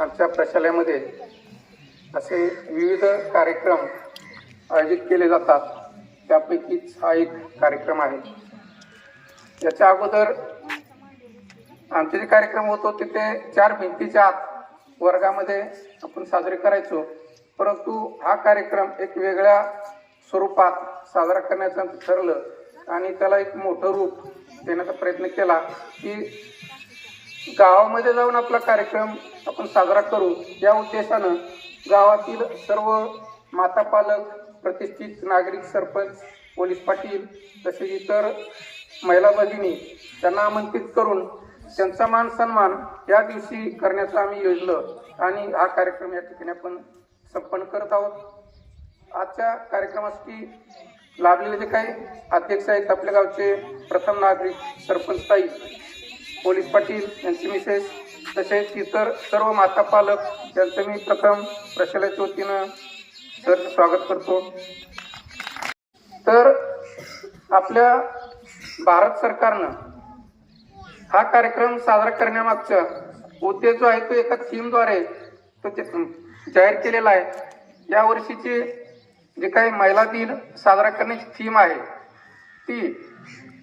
आमच्या प्रशालेमध्ये असे विविध कार्यक्रम आयोजित केले जातात. त्यापैकीच हा एक कार्यक्रम आहे. याच्या अगोदर आमचे जे कार्यक्रम होतो. तिथे चार भिंतीच्या आत वर्गामध्ये आपण साजरे करायचो. परंतु हा कार्यक्रम एक वेगळ्या स्वरूपात साजरा करण्याचं ठरलं आणि त्याला एक मोठं रूप देण्याचा प्रयत्न केला की गावामध्ये जाऊन आपला कार्यक्रम आपण साजरा करू. या उद्देशानं गावातील सर्व माता पालक प्रतिष्ठित नागरिक सरपंच पोलीस पाटील तसेच इतर महिला भगिनी त्यांना आमंत्रित करून त्यांचा मान सन्मान या दिवशी करण्याचं आम्ही योजलं आणि हा कार्यक्रम या ठिकाणी आपण संपन्न करत आहोत. आजच्या कार्यक्रमासाठी लाभलेले जे काही अध्यक्ष आहेत आपल्या गावचे प्रथम नागरिक सरपंच ताई पोलीस पाटील यांची मिसेस तसेच इतर सर्व माता पालक यांचं मी प्रथम प्रशालाच्या वतीनं सर स्वागत करतो. तर आपल्या भारत सरकारनं हा कार्यक्रम साजरा करण्यामागचा उद्देश जो आहे तो एका थीमद्वारे तो जाहीर केलेला आहे. या वर्षीची जे काही महिला दिन साजरा करण्याची थीम आहे ती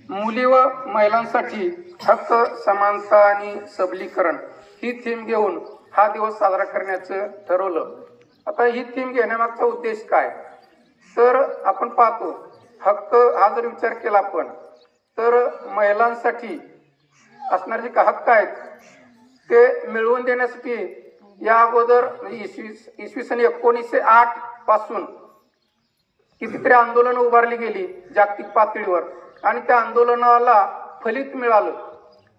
मुली व महिलांसाठी हक्क समानता आणि सबलीकरण ही थीम घेऊन हा दिवस साजरा करण्याचं ठरवलं. आता ही थीम घेण्यामागचा उद्देश काय? तर आपण पाहतो हक्क हा जर विचार केला आपण तर महिलांसाठी असणारे जे का हक्क आहेत ते मिळवून देण्यासाठी या अगोदर म्हणजे इसवी इसवी सन एकोणीसशे आठपासून कितीतरी आंदोलन उभारली गेली जागतिक पातळीवर. आणि त्या आंदोलनाला फलित मिळालं.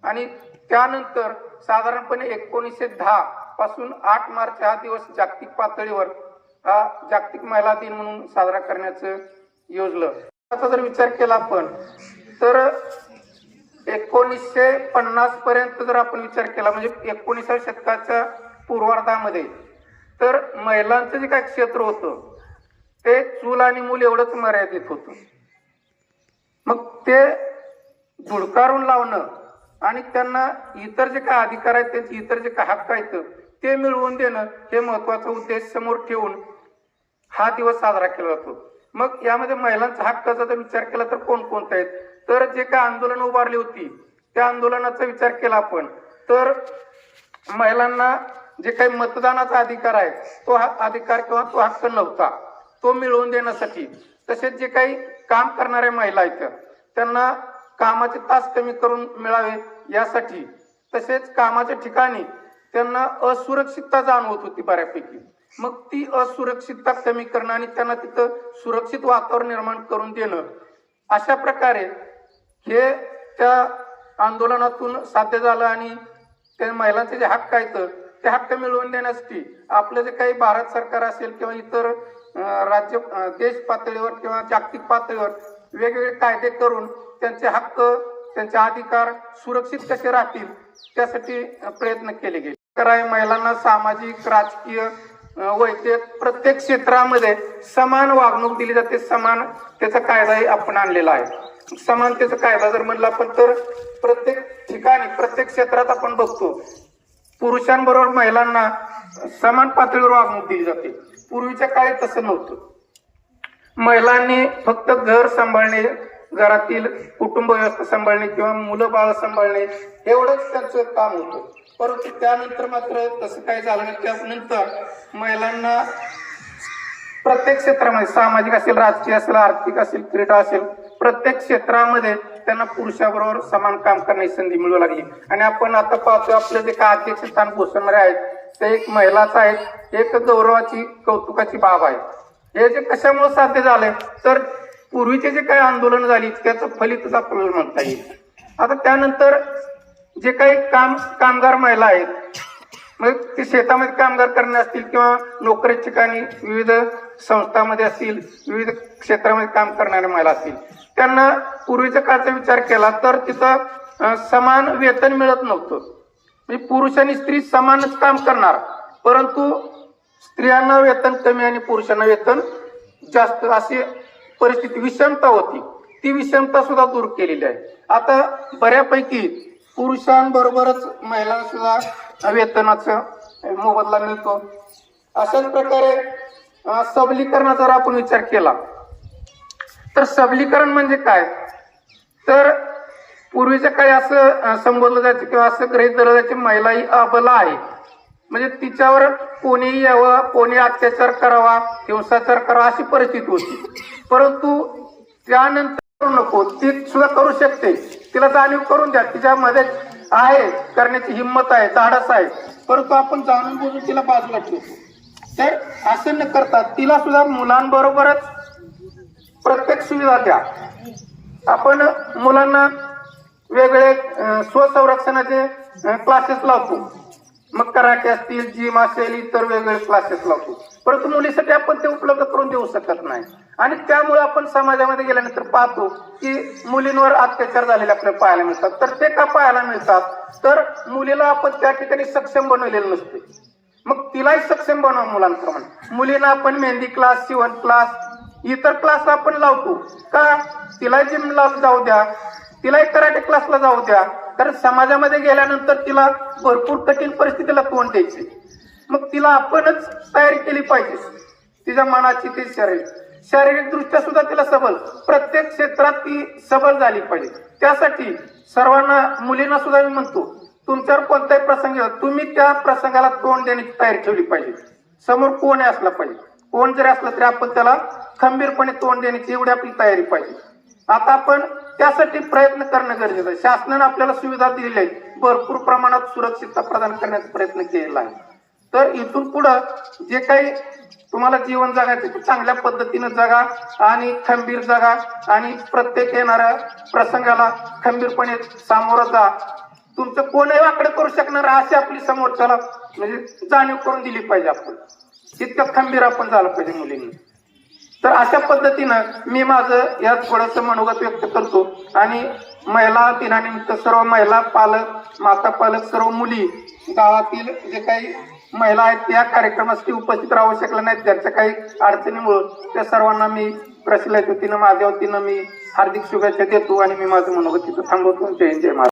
आणि त्यानंतर साधारणपणे एकोणीसशे दहा पासून आठ मार्च हा दिवस जागतिक पातळीवर हा जागतिक महिला दिन म्हणून साजरा करण्याचं योजलं. आता जर विचार केला आपण तर एकोणीसशे पन्नास पर्यंत जर आपण विचार केला म्हणजे एकोणीसाव्या शतकाच्या पूर्वार्धामध्ये तर महिलांचं जे काय क्षेत्र होतं ते चूल आणि मूल एवढंच मर्यादित होतं. मग ते धुडकारून लावणं आणि त्यांना इतर जे काय अधिकार आहेत त्यांचे इतर जे काय हक्क आहेत ते मिळवून देणं हे महत्त्वाचा उद्देश समोर ठेवून हा दिवस साजरा केला जातो. मग यामध्ये महिलांचा हक्काचा जर विचार केला तर कोण कोणता आहेत? तर जे काय आंदोलन उभारली होती त्या आंदोलनाचा विचार केला आपण. तर महिलांना जे काही मतदानाचा अधिकार आहे तो हा अधिकार किंवा तो हक्क नव्हता. तो मिळवून देण्यासाठी. तसेच जे काही काम करणाऱ्या महिला आहेत. त्यांना कामाचे तास कमी करून मिळावे यासाठी. तसेच कामाच्या ठिकाणी त्यांना असुरक्षितता जाणवत होती बऱ्यापैकी. मग ती असुरक्षितता कमी करणं आणि त्यांना तिथं सुरक्षित वातावरण निर्माण करून देणं अशा प्रकारे हे त्या आंदोलनातून साध्य झालं आणि त्या महिलांचे जे हक्क आहेत ते हक्क मिळवून देण्यासाठी आपलं जे काही भारत सरकार असेल किंवा इतर राज्य देश पातळीवर किंवा जागतिक पातळीवर वेगवेगळे कायदे करून त्यांचे हक्क त्यांचे अधिकार सुरक्षित कसे राहतील त्यासाठी प्रयत्न केले गेले. कराय महिलांना सामाजिक राजकीय वैद्यक प्रत्येक क्षेत्रामध्ये समान वागणूक दिली जाते समान त्याचा कायदाही आपण आणलेला आहे. समानतेचा कायदा जर म्हणला आपण तर प्रत्येक ठिकाणी प्रत्येक क्षेत्रात आपण बघतो पुरुषांबरोबर महिलांना समान पातळीवर वागणूक दिली जाते. पूर्वीच्या काळी तसं नव्हतं. महिलांनी फक्त घर सांभाळणे घरातील कुटुंब व्यवस्था सांभाळणे किंवा मुलं बाळ सांभाळणे एवढंच त्यांचं काम होतं. परंतु त्यानंतर मात्र तसं काही झालं नाही. त्यानंतर महिलांना प्रत्येक क्षेत्रामध्ये सामाजिक असेल राजकीय असेल आर्थिक असेल क्रीडा असेल प्रत्येक क्षेत्रामध्ये त्यांना पुरुषाबरोबर समान काम करण्याची संधी मिळू लागली. आणि आपण आता पाहतो आपले जे काय अध्यक्ष स्थान घोषणारे आहेत ते एक महिलाचं आहे एक गौरवाची कौतुकाची बाब आहे. हे जे कशामुळे साध्य झालंय तर पूर्वीचे जे काही आंदोलन झाली त्याचं फलितच आपल्याला म्हणता येईल. आता त्यानंतर जे काही काम कामगार महिला आहेत मग ते शेतामध्ये कामगार करणे असतील किंवा नोकरी ठिकाणी विविध संस्थांमध्ये असतील विविध क्षेत्रामध्ये काम करणाऱ्या महिला असतील त्यांना पूर्वीच्या काळचा विचार केला तर तिथं समान वेतन मिळत नव्हतं. म्हणजे पुरुष आणि स्त्री समानच काम करणार. परंतु स्त्रियांना वेतन कमी आणि पुरुषांना वेतन जास्त अशी परिस्थिती विषमता होती. ती विषमता सुद्धा दूर केलेली आहे. आता बऱ्यापैकी पुरुषांबरोबरच महिलांना सुद्धा वेतनाचं मोबदला मिळतो. अशाच प्रकारे सबलीकरणाचा जर आपण विचार केला तर सबलीकरण म्हणजे काय? तर पूर्वीच्या काही असं संबोधलं जायचं किंवा असं गृहीत धरलं जायचं महिला ही अबला आहे. म्हणजे तिच्यावर कोणीही यावं कोणी अत्याचार करावा हिंसाचार करावा अशी परिस्थिती होती. परंतु त्यानंतर करू नको ती सुद्धा करू शकते. तिला जाणीव करून द्या तिच्यामध्ये आहे करण्याची हिंमत आहे धाडस आहे. परंतु आपण जाणून बुजून तिला बाजूला ठेवतो तर असं न करता तिला सुद्धा मुलांबरोबरच प्रत्येक सुविधा द्या. आपण मुलांना वेगळे स्वसंरक्षणाचे क्लासेस लावतो. मग कराटे असतील जिम असेल इतर वेगवेगळे क्लासेस लावतो. परंतु मुलीसाठी आपण ते उपलब्ध करून देऊ शकत नाही. आणि त्यामुळे आपण समाजामध्ये गेल्यानंतर पाहतो की मुलींवर अत्याचार झालेले आपल्याला पाहायला मिळतात. तर ते का पाहायला मिळतात? तर मुलीला आपण त्या ठिकाणी सक्षम बनवलेलं नसते. मग तिलाही सक्षम बनवा मुलांप्रमाणे मुलींना आपण मेहंदी क्लास शिवण क्लास इतर क्लास आपण लावतो. का? तिला जिम लावून जाऊ द्या. तिला एक कराटे क्लासला जाऊ द्या. कारण समाजामध्ये गेल्यानंतर तिला भरपूर कठीण परिस्थितीला तोंड द्यायचे. मग तिला आपणच तयारी केली पाहिजे. तिच्या मनाची ती शारीरिक शारीरिक दृष्ट्या सुद्धा तिला सबल प्रत्येक क्षेत्रात ती सबल झाली पाहिजे. त्यासाठी सर्वांना मुलींना सुद्धा मी म्हणतो तुमच्यावर कोणताही प्रसंग तुम्ही त्या प्रसंगाला तोंड देण्याची तयारी ठेवली पाहिजे. समोर कोण असला पाहिजे? कोण जरी असलं तरी आपण त्याला खंबीरपणे तोंड देण्याची एवढी आपली तयारी पाहिजे. आता आपण त्यासाठी प्रयत्न करणं गरजेचं आहे. शासनाने आपल्याला सुविधा दिलेल्या आहेत. भरपूर प्रमाणात सुरक्षितता प्रदान करण्याचा प्रयत्न केलेला आहे. तर इथून पुढं जे काही तुम्हाला जीवन जगायचं ते चांगल्या पद्धतीनं जगा आणि खंबीर जगा आणि प्रत्येक येणाऱ्या प्रसंगाला खंबीरपणे सामोरं जा. तुमचं कोणही वाकडे करू शकणार अशी आपली समोरच्याला म्हणजे जाणीव करून दिली पाहिजे आपण. इतकं खंबीर आपण झालं पाहिजे मुलींनी. तर अशा पद्धतीनं मी माझं यात थोडस मनोगत व्यक्त करतो. आणि महिला दिनानिमित्त सर्व महिला पालक माता पालक सर्व मुली गावातील जे काही महिला आहेत त्या कार्यक्रमासाठी उपस्थित राहू शकल्या नाहीत. त्यांच्या काही अडचणीमुळे त्या सर्वांना मी प्रशिलाच्या वतीनं माझ्या वतीनं मी हार्दिक शुभेच्छा देतो आणि मी माझं मनोगत तिथं थांबवतो. जय जय महाराज